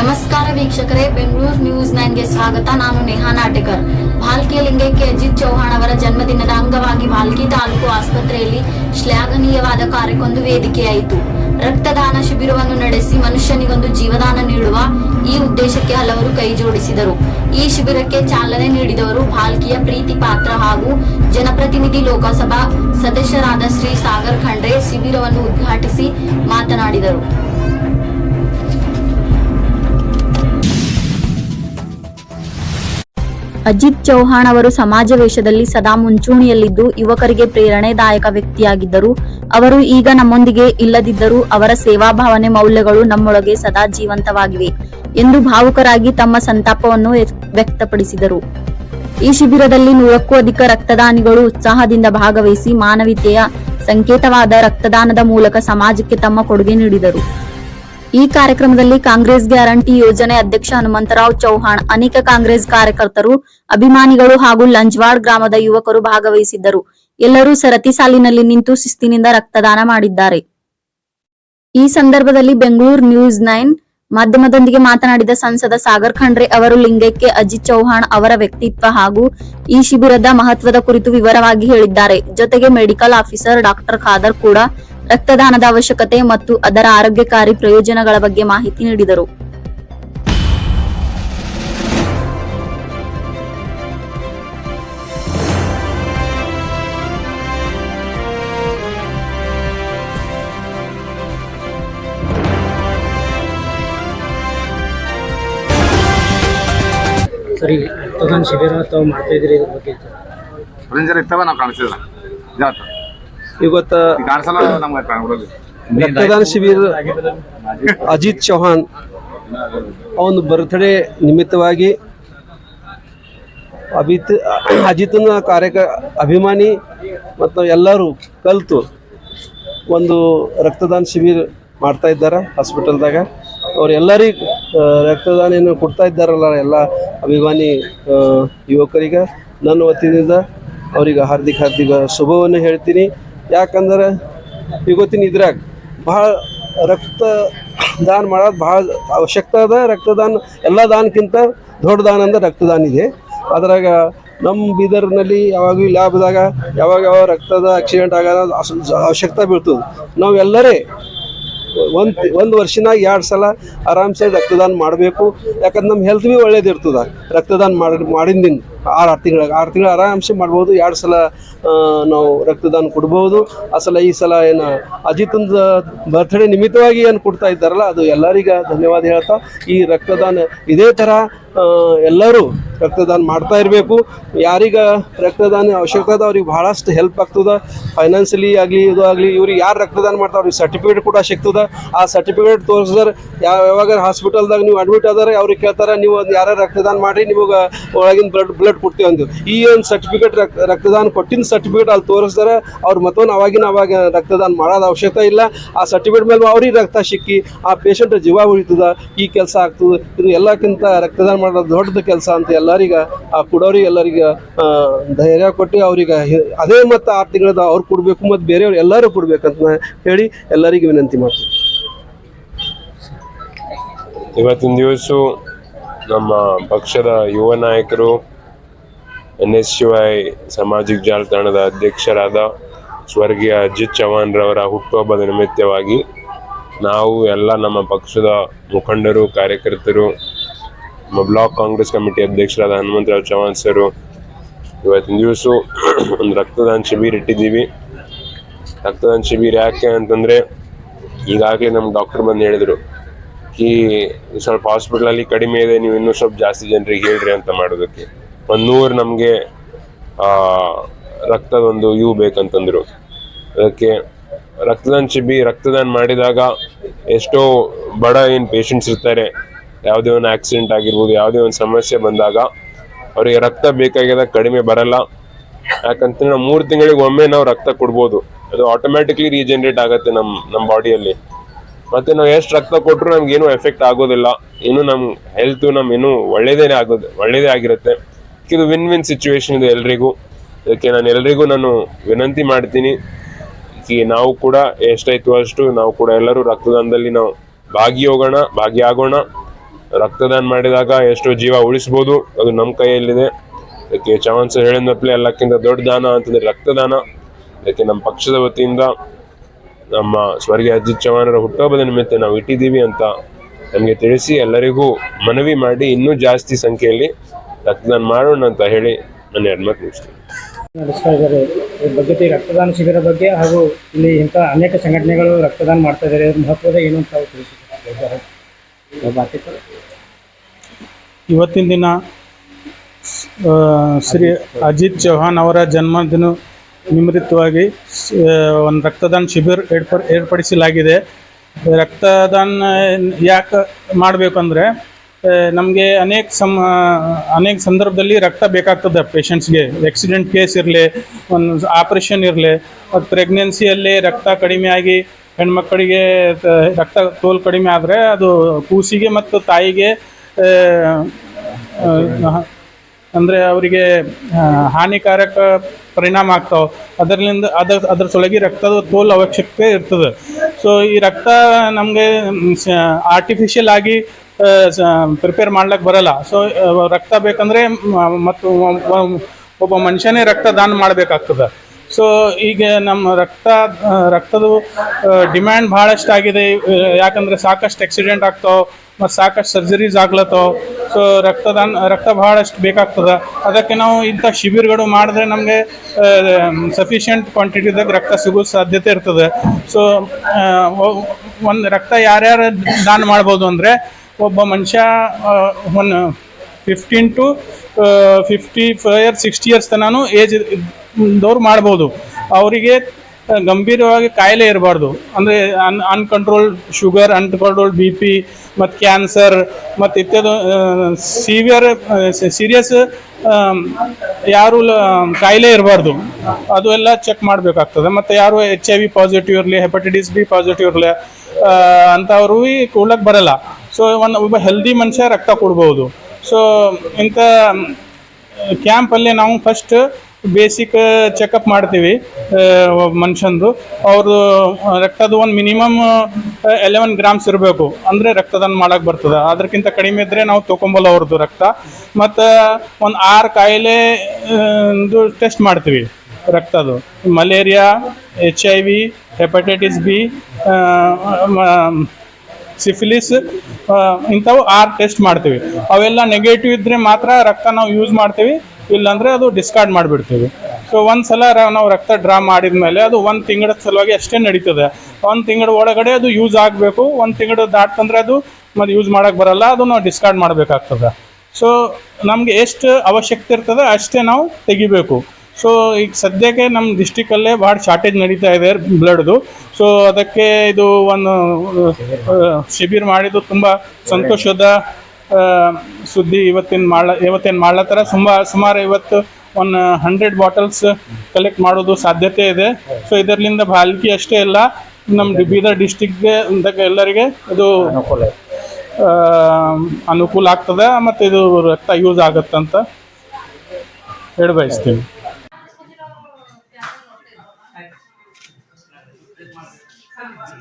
ನಮಸ್ಕಾರ ವೀಕ್ಷಕರೇ, ಬೆಂಗಳೂರು ನ್ಯೂಸ್ ನೈನ್ಗೆ ಸ್ವಾಗತ. ನಾನು ನೇಹಾ ನಾಟೇಕರ್. ಭಾಲ್ಕಿ ಲಿಂಗೈಕ್ಯ ಅಜಿತ್ ಚೌಹಾಣ್ ಅವರ ಜನ್ಮದಿನದ ಅಂಗವಾಗಿ ಭಾಲ್ಕಿ ತಾಲೂಕು ಆಸ್ಪತ್ರೆಯಲ್ಲಿ ಶ್ಲಾಘನೀಯವಾದ ಕಾರ್ಯಕ್ಕೊಂದು ವೇದಿಕೆಯಾಯಿತು. ರಕ್ತದಾನ ಶಿಬಿರವನ್ನು ನಡೆಸಿ ಮನುಷ್ಯನಿಗೊಂದು ಜೀವದಾನ ನೀಡುವ ಈ ಉದ್ದೇಶಕ್ಕೆ ಹಲವರು ಕೈ ಜೋಡಿಸಿದರು. ಈ ಶಿಬಿರಕ್ಕೆ ಚಾಲನೆ ನೀಡಿದವರು ಭಾಲ್ಕಿಯ ಪ್ರೀತಿ ಪಾತ್ರ ಹಾಗೂ ಜನಪ್ರತಿನಿಧಿ ಲೋಕಸಭಾ ಸದಸ್ಯರಾದ ಶ್ರೀ ಸಾಗರ್ ಖಂಡ್ರೆ. ಶಿಬಿರವನ್ನು ಉದ್ಘಾಟಿಸಿ ಮಾತನಾಡಿದರು. ಅಜಿತ್ ಚೌಹಾಣ್ ಅವರು ಸಮಾಜ ವೇಷದಲ್ಲಿ ಸದಾ ಮುಂಚೂಣಿಯಲ್ಲಿದ್ದು ಯುವಕರಿಗೆ ಪ್ರೇರಣೆದಾಯಕ ವ್ಯಕ್ತಿಯಾಗಿದ್ದರು. ಅವರು ಈಗ ನಮ್ಮೊಂದಿಗೆ ಇಲ್ಲದಿದ್ದರೂ ಅವರ ಸೇವಾ ಭಾವನೆ ಮೌಲ್ಯಗಳು ನಮ್ಮೊಳಗೆ ಸದಾ ಜೀವಂತವಾಗಿವೆ ಎಂದು ಭಾವುಕರಾಗಿ ತಮ್ಮ ಸಂತಾಪವನ್ನು ವ್ಯ- ವ್ಯಕ್ತಪಡಿಸಿದರು. ಈ ಶಿಬಿರದಲ್ಲಿ ನೂರಕ್ಕೂ ಅಧಿಕ ರಕ್ತದಾನಿಗಳು ಉತ್ಸಾಹದಿಂದ ಭಾಗವಹಿಸಿ ಮಾನವೀಯತೆಯ ಸಂಕೇತವಾದ ರಕ್ತದಾನದ ಮೂಲಕ ಸಮಾಜಕ್ಕೆ ತಮ್ಮ ಕೊಡುಗೆ ನೀಡಿದರು. ಈ ಕಾರ್ಯಕ್ರಮದಲ್ಲಿ ಕಾಂಗ್ರೆಸ್ ಗ್ಯಾರಂಟಿ ಯೋಜನೆ ಅಧ್ಯಕ್ಷ ಹನುಮಂತರಾವ್ ಚೌಹಾಣ್, ಅನೇಕ ಕಾಂಗ್ರೆಸ್ ಕಾರ್ಯಕರ್ತರು, ಅಭಿಮಾನಿಗಳು ಹಾಗೂ ಲಂಜ್ವಾಡ್ ಗ್ರಾಮದ ಯುವಕರು ಭಾಗವಹಿಸಿದ್ದರು. ಎಲ್ಲರೂ ಸರತಿ ಸಾಲಿನಲ್ಲಿ ನಿಂತು ಶಿಸ್ತಿನಿಂದ ರಕ್ತದಾನ ಮಾಡಿದ್ದಾರೆ. ಈ ಸಂದರ್ಭದಲ್ಲಿ ಬೆಂಗಳೂರು ನ್ಯೂಸ್ ನೈನ್ ಮಾಧ್ಯಮದೊಂದಿಗೆ ಮಾತನಾಡಿದ ಸಂಸದ ಸಾಗರ್ ಖಂಡ್ರೆ ಅವರು ಲಿಂಗೈಕ್ಯ ಅಜಿತ್ ಚೌಹಾಣ್ ಅವರ ವ್ಯಕ್ತಿತ್ವ ಹಾಗೂ ಈ ಶಿಬಿರದ ಮಹತ್ವದ ಕುರಿತು ವಿವರವಾಗಿ ಹೇಳಿದ್ದಾರೆ. ಜೊತೆಗೆ ಮೆಡಿಕಲ್ ಆಫೀಸರ್ ಡಾಕ್ಟರ್ ಖಾದರ್ ಕೂಡ ರಕ್ತದಾನದ ಅವಶ್ಯಕತೆ ಮತ್ತು ಅದರ ಆರೋಗ್ಯಕಾರಿ ಪ್ರಯೋಜನಗಳ ಬಗ್ಗೆ ಮಾಹಿತಿ ನೀಡಿದರು. ಸರಿ ರಕ್ತದಾನ ಶಿಬಿರ ತಾವು ಮಾಡ್ತಾ ಇದ್ರಿ ಇದ್ರ ಬಗ್ಗೆ ರೇಂಜರ್ ಇರ್ತಾವ ನಾವು ಕಾಣಿಸಿಲ್ಲ. ಜಾತ ಇವತ್ತ ರಕ್ತದಾನ ಶಿಬಿರ ಅಜಿತ್ ಚೌಹಾನ್ ಅವನ ಬರ್ತ್ಡೇ ನಿಮಿತ್ತವಾಗಿ ಅಭಿತ್ ಅಜಿತ್ನ ಕಾರ್ಯಕ ಅಭಿಮಾನಿ ಮತ್ತು ಎಲ್ಲರೂ ಕಲಿತು ಒಂದು ರಕ್ತದಾನ ಶಿಬಿರ ಮಾಡ್ತಾ ಇದ್ದಾರೆ ಹಾಸ್ಪಿಟಲ್ದಾಗ ಅವರೆಲ್ಲರಿಗೆ ರಕ್ತದಾನ ಏನು ಕೊಡ್ತಾ ಇದ್ದಾರಲ್ಲ ಎಲ್ಲ ಅಭಿಮಾನಿ ಯುವಕರಿಗೆ. ನನ್ನ ವತಿಯಿಂದ ಅವರಿಗೆ ಹಾರ್ದಿಕ ಹಾರ್ದಿಕ ಶುಭವನ್ನು ಹೇಳ್ತೀನಿ. ಯಾಕಂದ್ರೆ ಇವತ್ತಿನ ಇದ್ರಾಗ ಭಾಳ ರಕ್ತ ದಾನ ಮಾಡೋದು ಭಾಳ ಅವಶ್ಯಕತೆ ಅದ. ರಕ್ತದಾನ, ಎಲ್ಲ ದಾನಕ್ಕಿಂತ ದೊಡ್ಡ ದಾನ ಅಂದ್ರೆ ರಕ್ತದಾನ ಇದೆ. ಅದ್ರಾಗ ನಮ್ಮ ಬೀದರ್ನಲ್ಲಿ ಯಾವಾಗಲೂ ಲ್ಯಾಬ್ದಾಗ ಯಾವಾಗ ಯಾವಾಗ ರಕ್ತದ ಆಕ್ಸಿಡೆಂಟ್ ಆಗೋದ ಅವಶ್ಯಕತೆ ಬೀಳ್ತದೆ. ನಾವೆಲ್ಲರೇ ಒಂದು ಒಂದು ವರ್ಷನಾಗ ಎರಡು ಸಲ ಆರಾಮ್ಸೆ ರಕ್ತದಾನ ಮಾಡಬೇಕು. ಯಾಕಂದ್ರೆ ನಮ್ಮ ಹೆಲ್ತ್ ಭೀ ಒಳ್ಳೇದಿರ್ತದೆ. ರಕ್ತದಾನ ಮಾಡಿ ಮಾಡಿಂದಿನ ಆರು ಆರು ತಿಂಗಳಿಗೆ ಆರು ತಿಂಗಳು ಆರಾಮ್ಸೆ ಮಾಡ್ಬೋದು. ಎರಡು ಸಲ ನಾವು ರಕ್ತದಾನ ಕೊಡ್ಬೋದು. ಆ ಸಲ ಈ ಸಲ ಏನು ಅಜಿತಂದ ಬರ್ತ್ಡೇ ನಿಮಿತ್ತವಾಗಿ ಏನು ಕೊಡ್ತಾ ಇದ್ದಾರಲ್ಲ, ಅದು ಎಲ್ಲರಿಗ ಧನ್ಯವಾದ ಹೇಳ್ತಾ, ಈ ರಕ್ತದಾನ ಇದೇ ಥರ ಎಲ್ಲರೂ ರಕ್ತದಾನ ಮಾಡ್ತಾ ಇರಬೇಕು. ಯಾರಿಗ ರಕ್ತದಾನ ಅವಶ್ಯಕತೆ ಅದ, ಅವ್ರಿಗೆ ಭಾಳಷ್ಟು ಹೆಲ್ಪ್ ಆಗ್ತದೆ. ಫೈನಾನ್ಷಿಯಲಿ ಆಗಲಿ, ಇದು ಆಗಲಿ, ಇವ್ರಿಗೆ ಯಾರು ರಕ್ತದಾನ ಮಾಡ್ತಾರೆ, ಅವ್ರಿಗೆ ಸರ್ಟಿಫಿಕೇಟ್ ಕೂಡ ಸಿಗ್ತದೆ. ಆ ಸರ್ಟಿಫಿಕೇಟ್ ತೋರಿಸಿದ್ರೆ ಯಾವ ಯಾವಾಗ ಹಾಸ್ಪಿಟಲ್ದಾಗ ನೀವು ಅಡ್ಮಿಟ್ ಆದರೆ ಅವ್ರಿಗೆ ಕೇಳ್ತಾರೆ, ನೀವು ಯಾರು ರಕ್ತದಾನ ಮಾಡಿರಿ, ನಿಮಗೆ ಒಳಗಿನ ಬ್ಲಡ್ ಕೊಡ್ತೀವಿ ಅಂದ್ವಿ ಈ ಒಂದು ಸರ್ಟಿಫಿಕೇಟ್ ರಕ್ತದಾನ ಕೊಟ್ಟಿನ ಸರ್ಟಿಫಿಕೇಟ್ ಅಲ್ಲಿ ತೋರಿಸ್ತಾರೆ ಅವ್ರ ಮತ್ತೊಂದು ಅವಾಗಿನ ಅವಾಗ ರಕ್ತದಾನ ಮಾಡೋದು ಅವಶ್ಯಕತೆ ಇಲ್ಲ. ಆ ಸರ್ಟಿಫಿಕೇಟ್ ಮೇಲೆ ಅವ್ರಿಗೆ ರಕ್ತ ಸಿಕ್ಕಿ, ಆ ಪೇಷಂಟ್ ಜೀವ ಉಳಿತದ, ಈ ಕೆಲಸ ಆಗ್ತದೆ, ಇದು ಎಲ್ಲಕ್ಕಿಂತ ರಕ್ತದಾನ ಮಾಡೋದು ದೊಡ್ಡದ ಕೆಲಸ ಅಂತ ಎಲ್ಲರಿಗ, ಆ ಕೊಡೋರಿಗೆ ಎಲ್ಲರಿಗೆ ಧೈರ್ಯ ಕೊಟ್ಟು ಅವ್ರಿಗೆ ಅದೇ ಮತ್ತು ಆರು ತಿಂಗಳದ ಅವ್ರು ಕೊಡಬೇಕು ಮತ್ತು ಬೇರೆಯವ್ರು ಎಲ್ಲರೂ ಕೊಡಬೇಕಂತ ಹೇಳಿ ಎಲ್ಲರಿಗೂ ವಿನಂತಿ ಮಾಡ್ತೀನಿ. ಇವತ್ತಿನ ದಿವಸ ನಮ್ಮ ಪಕ್ಷದ ಯುವ ನಾಯಕರು ಎನ್ ಎಸ್ ಸಾಮಾಜಿಕ ಜಾಲತಾಣದ ಅಧ್ಯಕ್ಷರಾದ ಸ್ವರ್ಗೀಯ ಅಜಿತ್ ಚೌಹಾಣ್ ರವರ ಹುಟ್ಟುಹಬ್ಬದ ನಿಮಿತ್ತವಾಗಿ ನಾವು ಎಲ್ಲ ನಮ್ಮ ಪಕ್ಷದ ಮುಖಂಡರು, ಕಾರ್ಯಕರ್ತರು, ನಮ್ಮ ಬ್ಲಾಕ್ ಕಾಂಗ್ರೆಸ್ ಕಮಿಟಿ ಅಧ್ಯಕ್ಷರಾದ ಹನುಮಂತರಾವ್ ಚೌಹಾಣ್ ಸರು, ಇವತ್ತಿನ ದಿವಸ ಒಂದು ರಕ್ತದಾನ ಶಿಬಿರ ಇಟ್ಟಿದ್ದೀವಿ. ರಕ್ತದಾನ ಶಿಬಿರ ಯಾಕೆ ಅಂತಂದರೆ ಈಗಾಗಲೇ ನಮ್ಮ ಡಾಕ್ಟರ್ ಬಂದು ಹೇಳಿದರು ಈ ಸ್ವಲ್ಪ ಹಾಸ್ಪಿಟ್ಲಲ್ಲಿ ಕಡಿಮೆ ಇದೆ, ನೀವು ಇನ್ನೂ ಸ್ವಲ್ಪ ಜಾಸ್ತಿ ಜನರಿಗೆ ಹೇಳ್ರಿ ಅಂತ ಮಾಡೋದಕ್ಕೆ. ಒಂದು ನೂರು ನಮಗೆ ರಕ್ತದ ಒಂದು ಇವು ಬೇಕಂತಂದರು. ಅದಕ್ಕೆ ರಕ್ತದಾನ ಶಿಬಿ ರಕ್ತದಾನ ಮಾಡಿದಾಗ ಎಷ್ಟೋ ಬಡ ಏನು ಪೇಷಂಟ್ಸ್ ಇರ್ತಾರೆ, ಯಾವುದೇ ಒಂದು ಆಕ್ಸಿಡೆಂಟ್ ಆಗಿರ್ಬೋದು, ಯಾವುದೇ ಒಂದು ಸಮಸ್ಯೆ ಬಂದಾಗ ಅವರಿಗೆ ರಕ್ತ ಬೇಕಾಗಿದ್ದಾಗ ಕಡಿಮೆ ಬರಲ್ಲ. ಯಾಕಂತಂದ್ರೆ ನಾವು ಮೂರು ತಿಂಗಳಿಗೆ ಒಮ್ಮೆ ನಾವು ರಕ್ತ ಕೊಡ್ಬೋದು. ಅದು ಆಟೋಮ್ಯಾಟಿಕ್ಲಿ ರೀಜನರೇಟ್ ಆಗುತ್ತೆ ನಮ್ಮ ನಮ್ಮ ಬಾಡಿಯಲ್ಲಿ. ಮತ್ತೆ ನಾವು ಎಷ್ಟು ರಕ್ತ ಕೊಟ್ಟರು ನಮ್ಗೆ ಏನು ಎಫೆಕ್ಟ್ ಆಗೋದಿಲ್ಲ. ಇನ್ನು ನಮ್ಮ ಹೆಲ್ತು ನಮ್ಮ ಇನ್ನೂ ಒಳ್ಳೇದೇ ಆಗೋದು ಒಳ್ಳೆಯದೇ ಆಗಿರುತ್ತೆ. ಇದು ವಿನ್ ವಿನ್ ಸಿಚುವೇಶನ್ ಇದು ಎಲ್ರಿಗೂ. ಅದಕ್ಕೆ ನಾನು ಎಲ್ರಿಗೂ ನಾನು ವಿನಂತಿ ಮಾಡ್ತೀನಿ. ನಾವು ಕೂಡ ಎಷ್ಟಾಯ್ತು ಅಷ್ಟು ನಾವು ಕೂಡ ಎಲ್ಲರೂ ರಕ್ತದಾನದಲ್ಲಿ ನಾವು ಭಾಗಿ ಹೋಗೋಣ ಭಾಗಿಯಾಗೋಣ. ರಕ್ತದಾನ ಮಾಡಿದಾಗ ಎಷ್ಟೋ ಜೀವ ಉಳಿಸ್ಬೋದು. ಅದು ನಮ್ಮ ಕೈಯಲ್ಲಿದೆ. ಅದಕ್ಕೆ ಚವನ್ ಸರ್ ಎಲ್ಲಕ್ಕಿಂತ ದೊಡ್ಡ ದಾನ ಅಂತಂದರೆ ರಕ್ತದಾನ. ಅದಕ್ಕೆ ನಮ್ಮ ಪಕ್ಷದ ವತಿಯಿಂದ ನಮ್ಮ ಸ್ವರ್ಗೀಯ ಅಜಿತ್ ಚವಾನರ ಹುಟ್ಟುಹಬ್ಬದ ನಿಮಿತ್ತ ನಾವು ಇಟ್ಟಿದ್ದೀವಿ ಅಂತ ನಮಗೆ ತಿಳಿಸಿ ಎಲ್ಲರಿಗೂ ಮನವಿ ಮಾಡಿ ಇನ್ನೂ ಜಾಸ್ತಿ ಸಂಖ್ಯೆಯಲ್ಲಿ ರಕ್ತದಾನ ಮಾಡೋಣ ಅಂತ ಹೇಳಿ ನನ್ನ ಎರಡು ಮಾತು ಮುಗಿಸ್ತೀನಿ. ನಡೆಸ್ತಾ ಇದ್ದಾರೆ. ಇದ್ರ ಬಗ್ಗೆ ರಕ್ತದಾನ ಶಿಬಿರ ಬಗ್ಗೆ ಹಾಗೂ ಇಲ್ಲಿ ಇಂಥ ಅನೇಕ ಸಂಘಟನೆಗಳು ರಕ್ತದಾನ ಮಾಡ್ತಾ ಇದ್ದಾರೆ. ಇದ್ರ ಮಹತ್ವದ ಏನು ಅಂತ ತಿಳಿಸಿದ್ದಾರೆ ಇವತ್ತಿನ ದಿನ ಶ್ರೀ ಅಜಿತ್ ಚೌಹಾನ್ ಅವರ ಜನ್ಮದಿನ ನಿಮಿತ್ತವಾಗಿ ಒಂದು ರಕ್ತದಾನ ಶಿಬಿರ ಏರ್ಪ ಏರ್ಪಡಿಸಲಾಗಿದೆ. ರಕ್ತದಾನ ಯಾಕೆ ಮಾಡಬೇಕಂದ್ರೆ ನಮಗೆ ಅನೇಕ ಸಮ, ಅನೇಕ ಸಂದರ್ಭದಲ್ಲಿ ರಕ್ತ ಬೇಕಾಗ್ತದೆ ಪೇಷಂಟ್ಸ್ಗೆ ಆಕ್ಸಿಡೆಂಟ್ ಕೇಸ್ ಇರಲಿ, ಒಂದು ಆಪ್ರೇಷನ್ ಇರಲಿ, ಮತ್ತು ಪ್ರೆಗ್ನೆನ್ಸಿಯಲ್ಲಿ ರಕ್ತ ಕಡಿಮೆ ಆಗಿ ಹೆಣ್ಮಕ್ಕಳಿಗೆ ರಕ್ತ ತೋಲ್ ಕಡಿಮೆ ಆದರೆ ಅದು ಕೂಸಿಗೆ ಮತ್ತು ತಾಯಿಗೆ ಅಂದರೆ ಅವರಿಗೆ ಹಾನಿಕಾರಕ ಪರಿಣಾಮ ಆಗ್ತಾವೆ. ಅದರಿಂದ ಅದ, ಅದ್ರ ಸೊಳಗಿ ರಕ್ತದ ತೋಲ್ ಅವಶ್ಯಕತೆ ಇರ್ತದೆ. ಸೊ ಈ ರಕ್ತ ನಮಗೆ ಆರ್ಟಿಫಿಷಿಯಲ್ ಆಗಿ ಪ್ರಿಪೇರ್ ಮಾಡ್ಲಿಕ್ಕೆ ಬರಲ್ಲ. ಸೊ ರಕ್ತ ಬೇಕಂದ್ರೆ ಮತ್ತು ಒಬ್ಬ ಮನುಷ್ಯನೇ ರಕ್ತ ದಾನ ಮಾಡಬೇಕಾಗ್ತದೆ. ಸೊ ಈಗ ನಮ್ಮ ರಕ್ತ ರಕ್ತದ ಡಿಮ್ಯಾಂಡ್ ಭಾಳಷ್ಟು ಆಗಿದೆ ಯಾಕಂದ್ರೆ ಸಾಕಷ್ಟು ಆಕ್ಸಿಡೆಂಟ್ ಆಗ್ತಾವೆ, ಮತ್ತು ಸಾಕಷ್ಟು ಸರ್ಜರೀಸ್ ಆಗ್ಲತ್ತಾವ. ಸೊ ರಕ್ತದಾನ, ರಕ್ತ ಭಾಳಷ್ಟು ಬೇಕಾಗ್ತದೆ. ಅದಕ್ಕೆ ನಾವು ಇಂಥ ಶಿಬಿರಗಳು ಮಾಡಿದ್ರೆ ನಮಗೆ ಸಫಿಷಿಯಂಟ್ ಕ್ವಾಂಟಿಟಿದಾಗ ರಕ್ತ ಸಿಗೋ ಸಾಧ್ಯತೆ ಇರ್ತದೆ. ಸೊ ಒಂದು ರಕ್ತ ಯಾರ್ಯಾರು ದಾನ ಮಾಡ್ಬೋದು ಅಂದರೆ ಒಬ್ಬ ಮನುಷ್ಯ one fifteen to fifty five sixty years ತನೂ age ದವ್ರು ಮಾಡ್ಬೋದು. ಅವರಿಗೆ ಗಂಭೀರವಾಗಿ ಕಾಯಿಲೆ ಇರಬಾರ್ದು. ಅಂದರೆ ಅನ್ uncontrol sugar uncontrol B P ಮತ್ತು ಕ್ಯಾನ್ಸರ್ ಮತ್ತು ಇತ್ಯಾದಿ ಸಿವಿಯರ್ ಸೀರಿಯಸ್ ಯಾರು ಕಾಯಿಲೆ ಇರಬಾರ್ದು. ಅದು ಎಲ್ಲ ಚೆಕ್ ಮಾಡಬೇಕಾಗ್ತದೆ. ಮತ್ತು ಯಾರು ಎಚ್ ಐ ವಿ ಪಾಸಿಟಿವ್ ಇರಲಿ ಹೆಪಟೈಟಿಸ್ ಬಿ ಪಾಸಿಟಿವ್ ಇರಲಿ ಅಂಥವ್ರು ಕೂಡ್ಲಕ್ಕೆ ಬರಲ್ಲ. ಸೊ ಒಂದು ಒಬ್ಬ ಹೆಲ್ದಿ ಮನುಷ್ಯ ರಕ್ತ ಕೊಡ್ಬೋದು. ಸೊ ಇಂಥ ಕ್ಯಾಂಪಲ್ಲಿ ನಾವು ಫಸ್ಟ್ ಬೇಸಿಕ್ ಚೆಕಪ್ ಮಾಡ್ತೀವಿ ಮನುಷ್ಯಂದು. ಅವ್ರದ್ದು ರಕ್ತದ ಒಂದು ಮಿನಿಮಮ್ ಎಲೆವೆನ್ ಗ್ರಾಮ್ಸ್ ಇರಬೇಕು. ಅಂದರೆ ರಕ್ತದಾನ ಮಾಡಕ್ಕೆ ಬರ್ತದೆ. ಅದಕ್ಕಿಂತ ಕಡಿಮೆ ಇದ್ದರೆ ನಾವು ತೊಗೊಂಬಲ್ಲ ಅವ್ರದ್ದು ರಕ್ತ. ಮತ್ತು, ಒಂದು ಆರು ಕಾಯಿಲೆ ಟೆಸ್ಟ್ ಮಾಡ್ತೀವಿ ರಕ್ತದು malaria H I V hepatitis B syphilis ಇಂಥವು ಆರ್ ಟೆಸ್ಟ್ ಮಾಡ್ತೀವಿ. ಅವೆಲ್ಲ ನೆಗೆಟಿವ್ ಇದ್ದರೆ ಮಾತ್ರ ರಕ್ತ ನಾವು ಯೂಸ್ ಮಾಡ್ತೀವಿ. ಇಲ್ಲಾಂದ್ರೆ ಅದು ಡಿಸ್ಕಾರ್ಡ್ ಮಾಡಿಬಿಡ್ತೀವಿ. ಸೊ ಒಂದು ಸಲ ನಾವು ರಕ್ತ ಡ್ರಾ ಮಾಡಿದ ಮೇಲೆ ಅದು ಒಂದು ತಿಂಗಳ ಸಲುವಾಗಿ ಅಷ್ಟೇ ನಡೀತದೆ. ಒಂದು ತಿಂಗಳ ಒಳಗಡೆ ಅದು ಯೂಸ್ ಆಗಬೇಕು. ಒಂದು ತಿಂಗಳ ದಾಟ್ತಂದ್ರೆ ಅದು ಮತ್ತೆ ಯೂಸ್ ಮಾಡೋಕ್ಕೆ ಬರಲ್ಲ. ಅದು ನಾವು ಡಿಸ್ಕಾರ್ಡ್ ಮಾಡಬೇಕಾಗ್ತದೆ. ಸೊ ನಮಗೆ ಎಷ್ಟು ಅವಶ್ಯಕತೆ ಇರ್ತದೆ ಅಷ್ಟೇ ನಾವು ತೆಗಿಬೇಕು. ಸೊ ಈಗ ಸದ್ಯಕ್ಕೆ ನಮ್ಮ ಡಿಸ್ಟಿಕಲ್ಲೇ ಭಾಳ ಶಾರ್ಟೇಜ್ ನಡೀತಾ ಇದೆ ಬ್ಲಡ್ದು ಸೊ ಅದಕ್ಕೆ ಇದು ಒಂದು ಶಿಬಿರ್ ಮಾಡಿದ್ದು ತುಂಬ ಸಂತೋಷದ ಸುದ್ದಿ ಇವತ್ತಿನ ಮಾಡ ಇವತ್ತೇನು ಮಾಡ್ಲತ್ತರ ತುಂಬ ಸುಮಾರು ಇವತ್ತು ಒಂದು ಹಂಡ್ರೆಡ್ ಬಾಟಲ್ಸ್ ಕಲೆಕ್ಟ್ ಮಾಡೋದು ಸಾಧ್ಯತೆ ಇದೆ. ಸೊ ಇದರಿಂದ ಬಾಲ್ಕಿ ಅಷ್ಟೇ ಅಲ್ಲ ನಮ್ಮ ಬೀದರ್ ಡಿಸ್ಟಿಕ್ಗೆ ಎಲ್ಲರಿಗೆ ಇದು ಅನುಕೂಲ ಆಗ್ತದೆ ಮತ್ತು ಇದು ರಕ್ತ ಯೂಸ್ ಆಗತ್ತಂತ ಹೇಳಿ ಬಯಸ್ತೀನಿ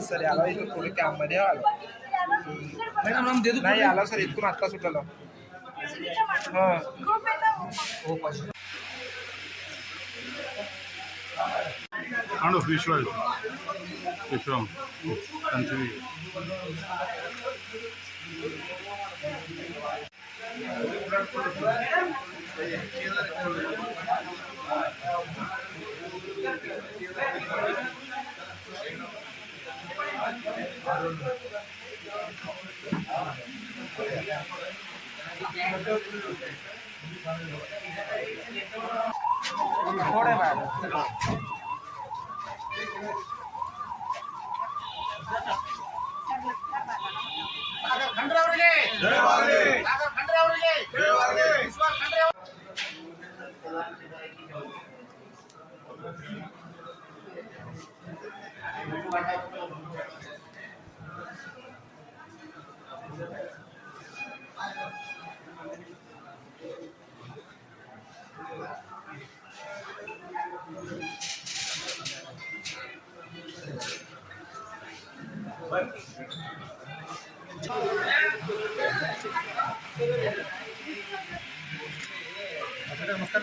सर याला इथं थोडं कॅममध्ये आलो. मॅडम नाम दे नाही आला सर इथून आत्ता सुटलो हां. हो. पाहिजे आणू विश्वास विश्राम कंटिन्यू Thank you. थोड़े खंड्रे ಅವರಿಗೆ ಜೈ ಬಾಗಲಿ ಖಂಡ್ರೆ ಅವರಿಗೆ ಜೈ ಬಾಗಲಿ ವಿಶ್ವ ಖಂಡ್ರೆ আচ্ছা, নমস্কার।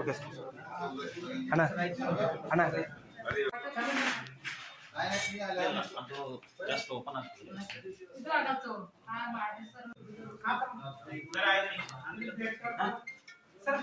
ఓకే సార్ అన్నా అన్నా జస్ట్ ఓపెన్ సార్